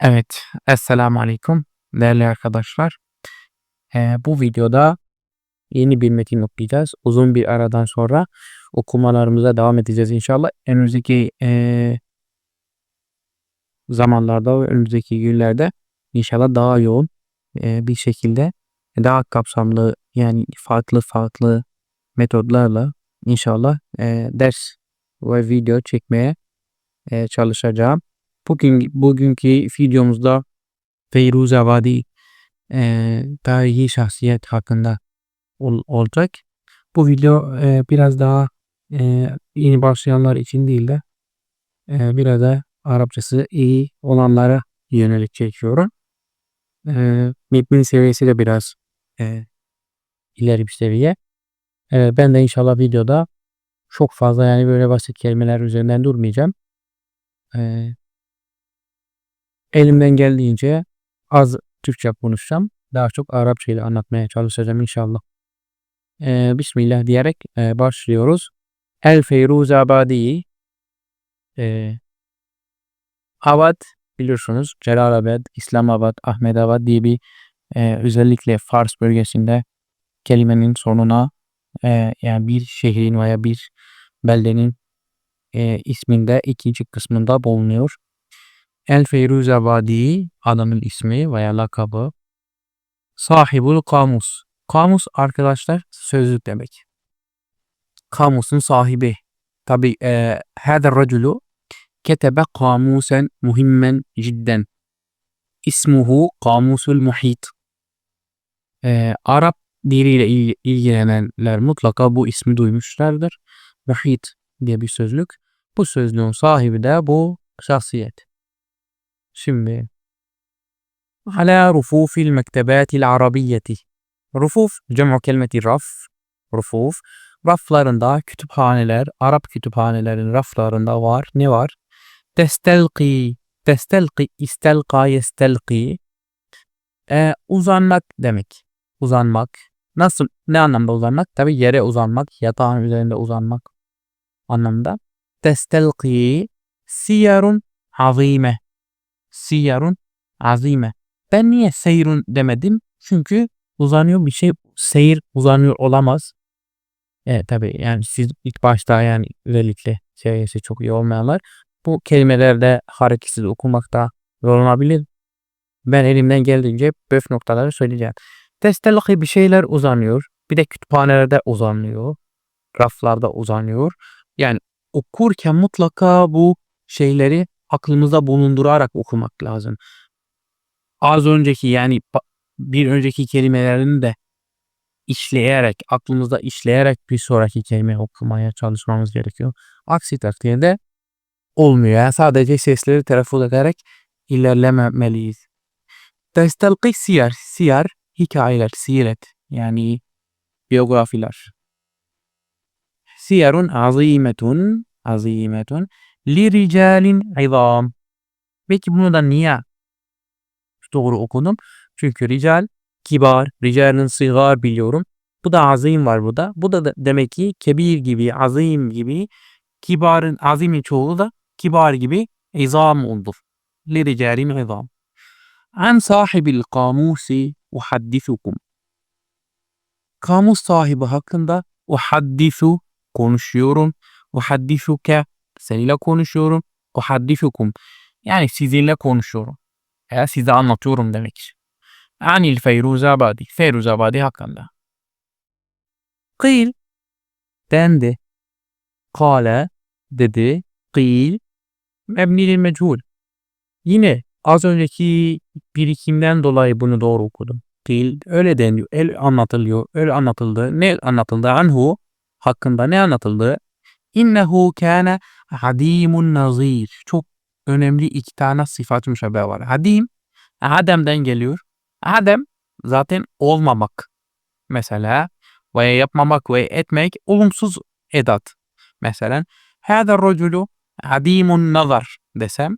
Evet, Esselamu Aleyküm değerli arkadaşlar. Eee, bu videoda yeni bir metin okuyacağız. Uzun bir aradan sonra okumalarımıza devam edeceğiz inşallah. Önümüzdeki eee zamanlarda ve önümüzdeki günlerde inşallah daha yoğun eee, bir şekilde daha kapsamlı yani farklı farklı metodlarla inşallah eee, ders ve video çekmeye eee, çalışacağım. Bugün bugünkü videomuzda Feyruzabadi eee tarihi şahsiyet hakkında ol- olacak. Bu video eee, biraz daha eee, yeni başlayanlar için değil de eee, biraz da Arapçası iyi olanlara yönelik çekiyorum. Eee metnin seviyesi de biraz eee, ileri bir seviye. Eee, ben de inşallah videoda çok fazla yani böyle basit kelimeler üzerinden durmayacağım. Eee, elimden geldiğince az Türkçe konuşacağım. Daha çok Arapça ile anlatmaya çalışacağım inşallah. Eee, Bismillah diyerek eee, başlıyoruz. El Feyruzabadi eee Abad biliyorsunuz Celalabad, İslamabad, Ahmedabad diye bir eee, özellikle Fars bölgesinde kelimenin sonuna eee, yani bir şehrin veya bir beldenin eee, isminde ikinci kısmında bulunuyor. El Feyruzabadi adamın ismi veya lakabı. Sahibul kamus. Kamus arkadaşlar sözlük demek. Kamusun sahibi. Tabi e, hâdâ raculu ketebe kamusen muhimmen cidden. İsmuhu kamusul muhit. E, Arap diliyle il- ilgilenenler mutlaka bu ismi duymuşlardır. Muhit diye bir sözlük. Bu sözlüğün sahibi de bu şahsiyet. Şimdi على رفوف المكتبات العربية Rufuf cem'u kelimeti raf. Rufuf. Raflarında kütüphaneler, Arap kütüphanelerin raflarında var. Ne var? Testelqi. Testelqi. istelqa yestelqi. Ee, uzanmak demek. Uzanmak. Nasıl? Ne anlamda uzanmak? Tabi yere uzanmak. Yatağın üzerinde uzanmak anlamda. Testelqi. Siyarun azime. Siyarun azime. Ben niye seyrun demedim? Çünkü uzanıyor bir şey seyir uzanıyor olamaz. Evet tabi yani siz ilk başta yani özellikle seviyesi çok iyi olmayanlar bu kelimelerde hareketsiz okumakta zorlanabilir. Ben elimden geldiğince böf noktaları söyleyeceğim. Testelaki bir şeyler uzanıyor. Bir de kütüphanelerde uzanıyor. Raflarda uzanıyor. Yani okurken mutlaka bu şeyleri aklımızda bulundurarak okumak lazım. Az önceki yani bir önceki kelimelerini de işleyerek, aklımızda işleyerek bir sonraki kelime okumaya çalışmamız gerekiyor. Aksi takdirde olmuyor. Yani sadece sesleri telaffuz ederek ilerlememeliyiz. Testelqi siyar. Siyar hikayeler, siret yani biyografiler. Siyarun azimetun azimetun ricalin izam. Peki bunu da niye doğru okudum? Çünkü rical kibar, ricalin sigar biliyorum. Bu da azim var burada. Bu da, demek ki kebir gibi, azim gibi, kibarın azimin çoğulu da kibar gibi izam olur. Ricalin izam. An sahibil kamusi uhaddisukum. Kamus sahibi hakkında uhaddisu konuşuyorum. Uhaddisuke seninle konuşuyorum. Uhaddisukum yani sizinle konuşuyorum. Ya size anlatıyorum demek. Anil Feyruzabadi. Feyruzabadi hakkında. Kıyl dendi. Kale dedi. Kıyl mebnilil mechul. Yine az önceki birikimden dolayı bunu doğru okudum. Kıyl öyle deniyor. El anlatılıyor. Öyle anlatıldı. Ne anlatıldı? Anhu hakkında ne anlatıldı? İnnehu kâne hadimun nazir. Çok önemli iki tane sıfat müşebbe var. Hadim, Adem'den geliyor. Adem zaten olmamak. Mesela veya yapmamak ve etmek olumsuz edat. Mesela hâdâ raculu adimun nazar desem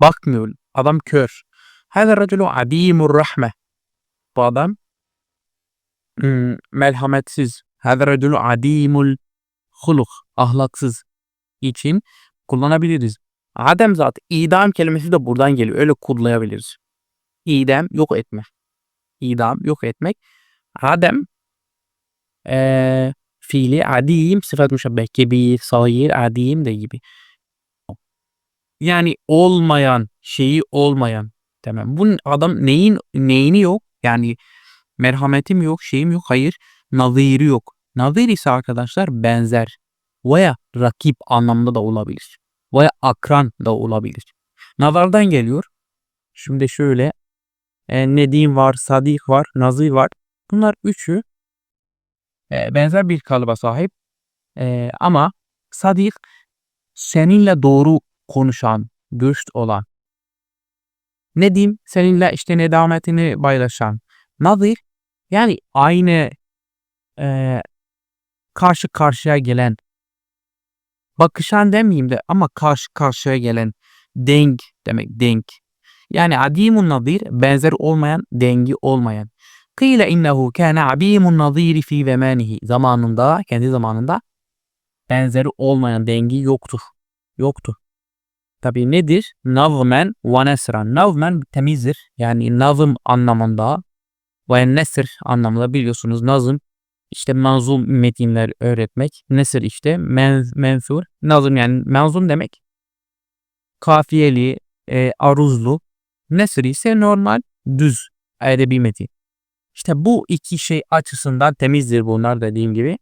bakmıyor. Adam kör. Hâdâ raculu adimur rahme. Bu adam ım, merhametsiz. Hâdâ raculu adimul huluk. Ahlaksız için kullanabiliriz. Adem zat idam kelimesi de buradan geliyor. Öyle kullanabiliriz. İdam yok etme. İdam yok etmek. Adem eee fiili adim sıfat müşebbeh gibi, sayir, adim de gibi. Yani olmayan, şeyi olmayan. Tamam. Bunun adam neyin neyini yok? Yani merhametim yok, şeyim yok. Hayır. Naziri yok. Nazir ise arkadaşlar benzer veya rakip anlamda da olabilir. Veya akran da olabilir. Nazardan geliyor. Şimdi şöyle e, Nedim var, Sadik var, Nazir var. Bunlar üçü e, benzer bir kalıba sahip. E, ama Sadik seninle doğru konuşan, dürüst olan. Nedim seninle işte nedametini paylaşan. Nazir yani aynı e, karşı karşıya gelen bakışan demeyeyim de ama karşı karşıya gelen denk demek denk. Yani adimun nazir benzer olmayan dengi olmayan. Kıyle innehu kâne abimun naziri fi zemanihi. Zamanında kendi zamanında benzeri olmayan dengi yoktur. Yoktur. Tabi nedir? Nazmen ve nesran. Nazmen temizdir. Yani nazım anlamında ve nesr anlamında biliyorsunuz nazım işte manzum metinler öğretmek. Nesir işte men, mensur. Nazım yani manzum demek. Kafiyeli, e, aruzlu. Nesir ise normal düz edebi metin. İşte bu iki şey açısından temizdir bunlar dediğim gibi.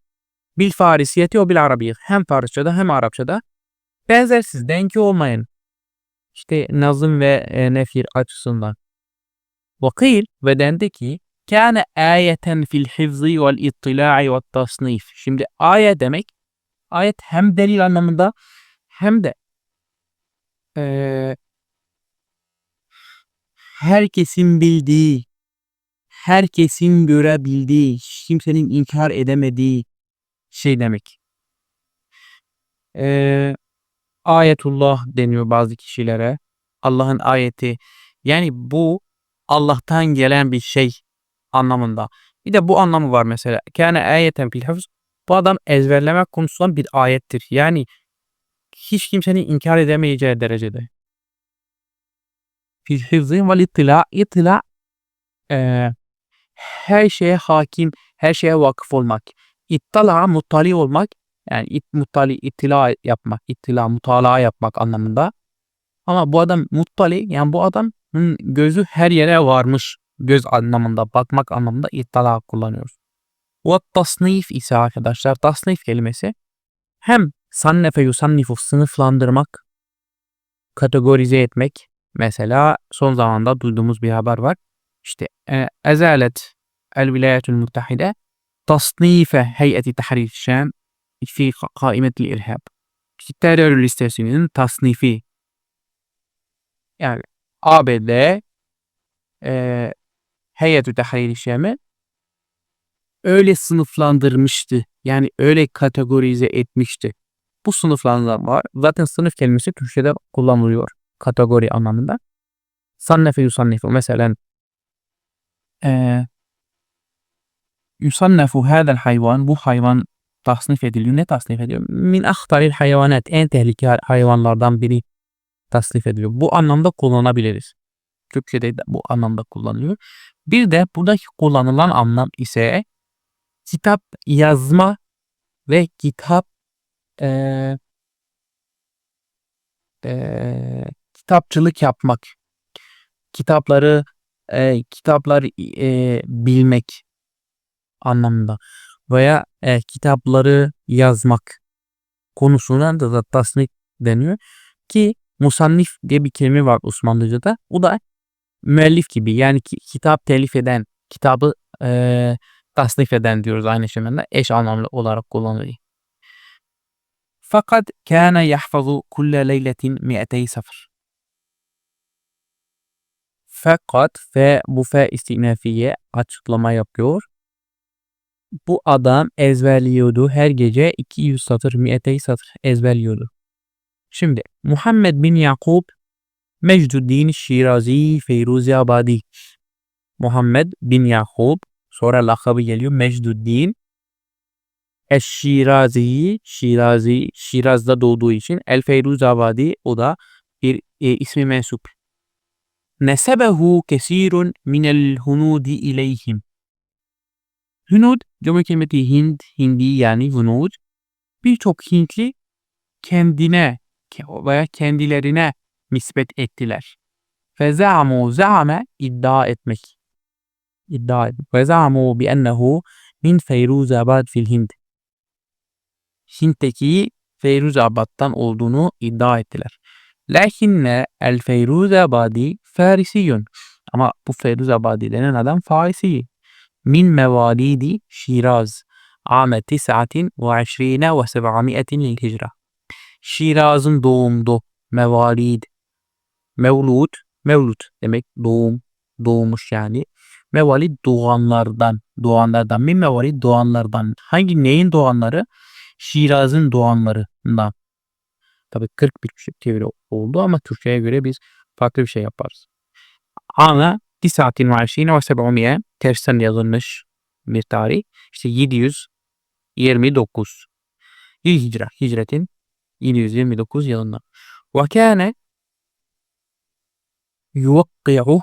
Bil farisiyeti o bil arabiyet. Hem Farsçada hem Arapçada benzersiz, denki olmayan işte nazım ve e, nefir açısından. Vakil ve dendi ki kâne ayeten fil hifzı vel ittila'i ve tasnif. Şimdi ayet demek ayet hem delil anlamında hem de e, herkesin bildiği, herkesin görebildiği, kimsenin inkar edemediği şey demek. E, ayetullah deniyor bazı kişilere. Allah'ın ayeti. Yani bu Allah'tan gelen bir şey anlamında. Bir de bu anlamı var mesela. Kâne ayeten fil hafız. Bu adam ezberlemek konusunda bir ayettir. Yani hiç kimsenin inkar edemeyeceği derecede. Fil hıfzı vel ittila. İttila e, her şeye hakim, her şeye vakıf olmak. İttala muttali olmak yani it, muttali ittila yapmak, ittila mutala yapmak anlamında. Ama bu adam muttali yani bu adamın gözü her yere varmış göz anlamında, bakmak anlamında ittala kullanıyoruz. Ve tasnif ise arkadaşlar tasnif kelimesi hem sannefe yusannifu sınıflandırmak, kategorize etmek. Mesela son zamanda duyduğumuz bir haber var. İşte e, ezalet el vilayetül muttahide tasnife heyeti tahrir şam fi kaimetil irhab. Terör listesinin tasnifi yani ABD e, Heyetü Tahrir Şam'ı öyle sınıflandırmıştı. Yani öyle kategorize etmişti. Bu sınıflandırma var. Zaten sınıf kelimesi Türkçe'de kullanılıyor. Kategori anlamında. Sannefe yusannefu. Mesela e, yusannefu hadel hayvan. Bu hayvan tasnif ediliyor. Ne tasnif ediyor? Min ahtaril hayvanat. En tehlikeli hayvanlardan biri tasnif ediliyor. Bu anlamda kullanabiliriz. Türkçe'de de bu anlamda kullanılıyor. Bir de buradaki kullanılan anlam ise kitap yazma ve kitap e, e, kitapçılık yapmak. Kitapları e, kitapları e, bilmek anlamında veya e, kitapları yazmak konusuna da, tasnif deniyor ki musannif diye bir kelime var Osmanlıca'da. O da müellif gibi yani ki, kitap telif eden, kitabı e, tasnif eden diyoruz aynı şekilde eş anlamlı olarak kullanılıyor. Fakat kana yahfazu kulle leyletin mi'etey safır. Fakat fe bu fe istinafiye açıklama yapıyor. Bu adam ezberliyordu her gece 200 satır, mi'etey satır ezberliyordu. Şimdi Muhammed bin Yakub Mecduddin Şirazi Feyruzi Abadi. Muhammed bin Yakub sonra lakabı geliyor Mecduddin Eşşirazi Şirazi Şiraz'da doğduğu için El Feyruz Abadi o da bir e, ismi mensup. Nesebehu kesirun minel hunudi ileyhim. Hunud, cümle kelimeti Hind, Hindi yani Hunud. Birçok Hintli kendine veya kendilerine nispet ettiler. Ve za'mu za'ame iddia etmek. İddia etmek. Ve za'mu bi ennehu min Feyruzabad fil Hind. Hint'teki Feyruzabad'dan olduğunu iddia ettiler. Lakinne el Feyruzabadi Farisiyun. Ama bu Feyruzabadi denen adam Farisi. Min mevalidi Şiraz. Ame tis'atin ve işrine ve seb'amiyetin. Şiraz'ın doğumdu. Mevalid. Mevlud. Mevlud demek doğum. Doğmuş yani. Mevalid doğanlardan. Doğanlardan. Min mevalid doğanlardan. Hangi neyin doğanları? Şiraz'ın doğanlarından. Tabi 40 bir çeviri oldu ama Türkçe'ye göre biz farklı bir şey yaparız. Ana Tisaatin ve işrine ve seb'umiye tersten yazılmış bir tarih. İşte 729. Yıl hicra. Hicretin 729 yılında. Ve kâne yuvakki'u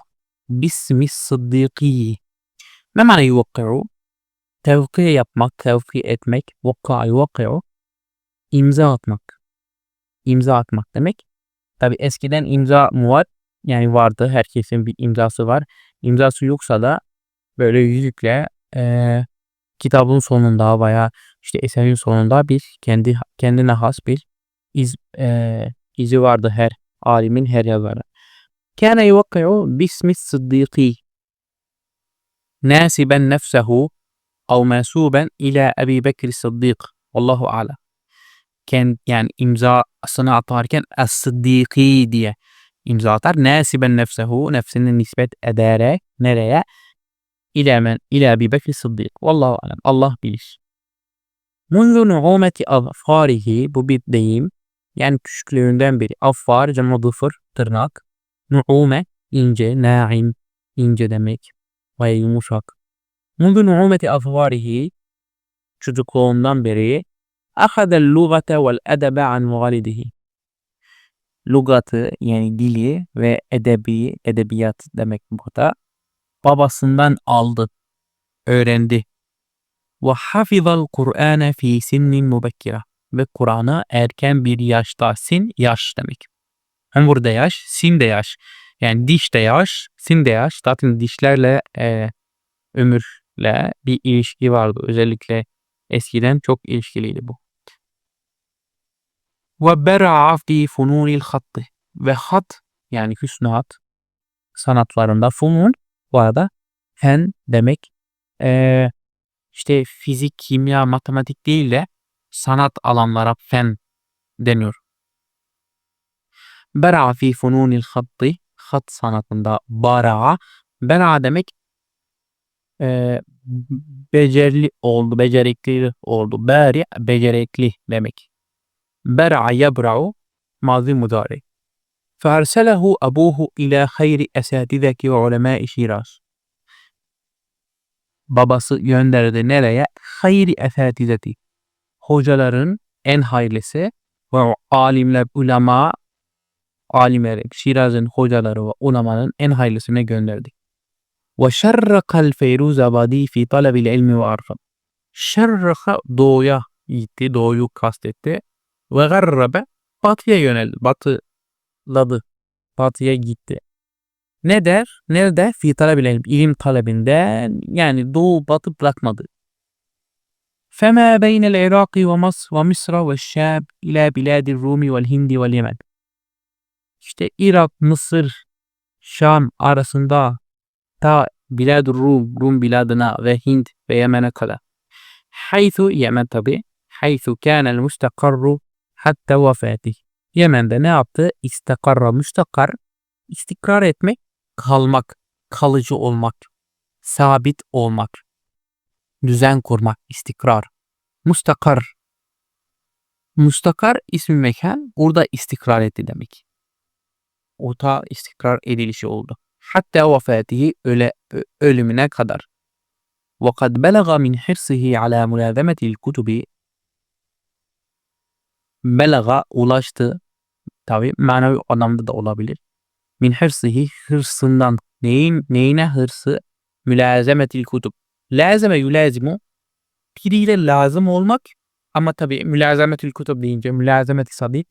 bismi sıddiki. Ne mana yuvakki'u? Tevki yapmak, tevki etmek. Vakka yuvakki'u. imza atmak. İmza atmak demek. Tabi eskiden imza mı var? Yani vardı. Herkesin bir imzası var. İmzası yoksa da böyle yüzükle e, kitabın sonunda veya işte eserin sonunda bir kendi kendine has bir iz e, izi vardı her alimin her yazarı. Kana yuvakki'u bismi sıddiki nasiben nefsehu أو منسوبا إلى أبي بكر الصديق والله أعلم كان yani imzasını atarken Es-Sıddiki diye imza atar. Nasiben nefsehu nefsini nispet ederek nereye? İlâ men ilâ Ebi Bekir Sıddık. Vallahu alem. Allah bilir. Munzu nu'umeti afarihi bu bir deyim. Yani küçüklüğünden beri. Affar, cema dıfır, tırnak. Nu'ume, ince, na'im, ince demek. Ve yumuşak. Munzu nu'umeti afarihi çocukluğundan beri ahadel lugate vel edebe an validihi. Lugatı yani dili ve edebi, edebiyat demek burada. Babasından aldı, öğrendi. Ve hafizal Kur'ane fi sinnin mubekkira. Ve Kur'an'ı erken bir yaşta, sin yaş demek. Hem burada yaş, sin de yaş. Yani diş de yaş, sin de yaş. Zaten dişlerle e, ömürle bir ilişki vardı. Özellikle eskiden çok ilişkiliydi bu. Ve bera'a fi fununil hattı. Ve hat yani hüsnü hat sanatlarında funun bu arada fen demek e, işte fizik, kimya, matematik değil de sanat alanlara fen deniyor. Bera'a fi fununil hattı hat sanatında bara'a bera'a demek e, becerli oldu, becerikli oldu. Bari becerikli demek. Bera'a yebra'u mazi mudari. فأرسله أبوه إلى خير أساتذة وعلماء Şiraz. Babası gönderdi nereye? Hayri esatizeti. Hocaların en hayırlısı ve alimler, ulema, alimleri, Şiraz'ın hocaları ve ulemanın en hayırlısına gönderdi. Ve şerrakal Feyruzabadi fi talabil ilmi ve arfam. Şerraka doğuya gitti, doğuyu kastetti. Ve garrabe batıya yöneldi, batıladı, batıya gitti. Ne der? Nerede? Fi talebil ilm, ilim talebinde yani doğu batı bırakmadı. فما بين العراق ومصر ومصر والشام إلى بلاد الروم والهند واليمن. işte Irak, Mısır, Şam arasında ta Bilad Rum, Rum biladına ve Hind ve Yemen'e kadar. Haythu Yemen tabi. Haythu kâne el mustakarru hatta vefatih. Yemen'de ne yaptı? İstakarra müstakar. istikrar etmek, kalmak, kalıcı olmak, sabit olmak, düzen kurmak, istikrar. Mustakar. Mustakar ismi mekan burada istikrar etti demek Ota istikrar edilişi oldu. Hatta vefatihi öle, ölümüne kadar. وقد بلغ من حرصه على ملازمة الكتب belaga ulaştı Tabi manevi anlamda da olabilir. Min hırsihi hırsından. Neyin, neyine hırsı? Mülazemetil kutub. Lazeme yülazimu. Biriyle lazım olmak ama tabi mülazemetil kutub deyince mülazemeti sadik.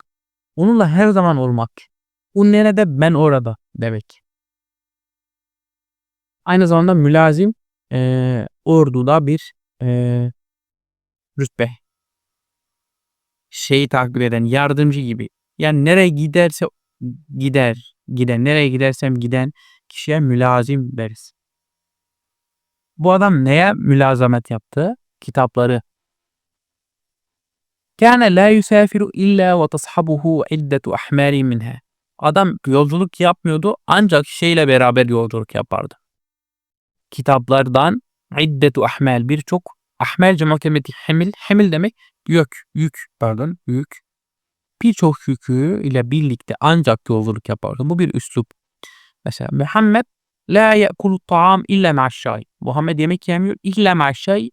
Onunla her zaman olmak. O nerede ben orada demek. Aynı zamanda mülazim eee orduda bir eee rütbe. Şeyi takip eden yardımcı gibi. Yani nereye giderse gider, giden, nereye gidersem giden kişiye mülazim deriz. Bu adam neye mülazamet yaptı? Kitapları. Kâne la yusafiru illa ve tashabuhu iddetu ahmari minha. Adam yolculuk yapmıyordu ancak şeyle beraber yolculuk yapardı. Kitaplardan iddetu ahmal birçok ahmal cema hemil. Hemil demek yük, yük pardon yük. Birçok yükü ile birlikte ancak yolculuk yapardı. Bu bir üslup. Mesela Muhammed la ye'kulu ta'am illa ma'şşay. Muhammed yemek yemiyor illa ma'şşay.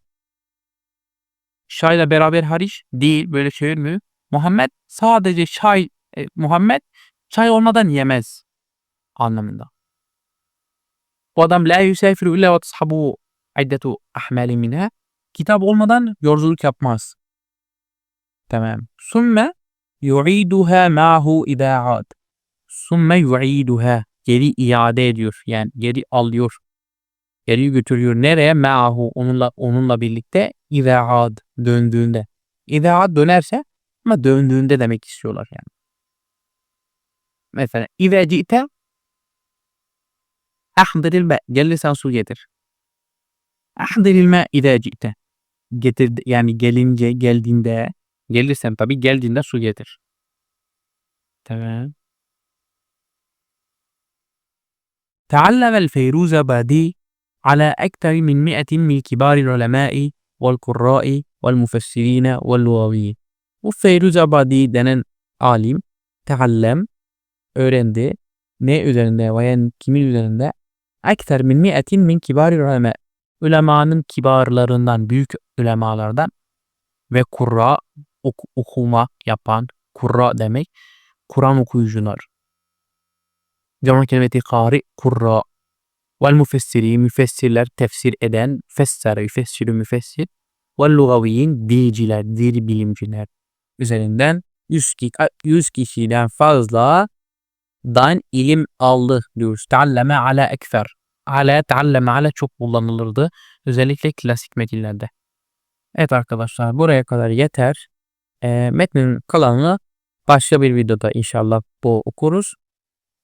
Şayla beraber hariç değil böyle çevirmiyor. Muhammed sadece çay e, Muhammed çay olmadan yemez anlamında. Bu adam la yusafiru illa ve tashabu iddetu ahmali minha. Kitap olmadan yolculuk yapmaz. Tamam. Sümme yu'iduha ma'hu idâ ad. Sümme yu'iduha. Geri iade ediyor. Yani geri alıyor. Geri götürüyor. Nereye? Ma'hu. Onunla, onunla birlikte idâ ad. Döndüğünde. İdâ ad dönerse ama döndüğünde demek istiyorlar yani. مثلا إذا جئت أحضر الماء جلس أو getir أحضر الماء إذا جئت. يعني yani gelince geldiğinde gelirsen tabii geldiğinde su getir. تمام. تعلم الفيروز بادي على أكثر من مئة من كبار العلماء والقراء والمفسرين واللغويين. وفيروز بادي denen عالم تعلم. Öğrendi. Ne üzerinde veya kimin üzerinde? Ekter min mi'etin min kibari ulema. Ulemanın kibarlarından, büyük ulemalardan ve kurra ok- okuma yapan, kurra demek, Kur'an okuyucular. Cama kelimeti kari, kurra. Vel müfessiri, müfessirler, tefsir eden, fessere, yüfessiru müfessir. Vel lugaviyin, dilciler, dil bilimciler üzerinden 100, ki- 100 kişiden fazla dan ilim aldı diyoruz. Tealleme ala ekfer. Ala tealleme ala çok kullanılırdı. Özellikle klasik metinlerde. Evet arkadaşlar buraya kadar yeter. E, metnin kalanını başka bir videoda inşallah bu okuruz.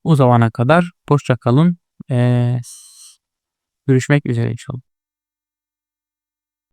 O zamana kadar hoşça kalın. E, görüşmek üzere inşallah.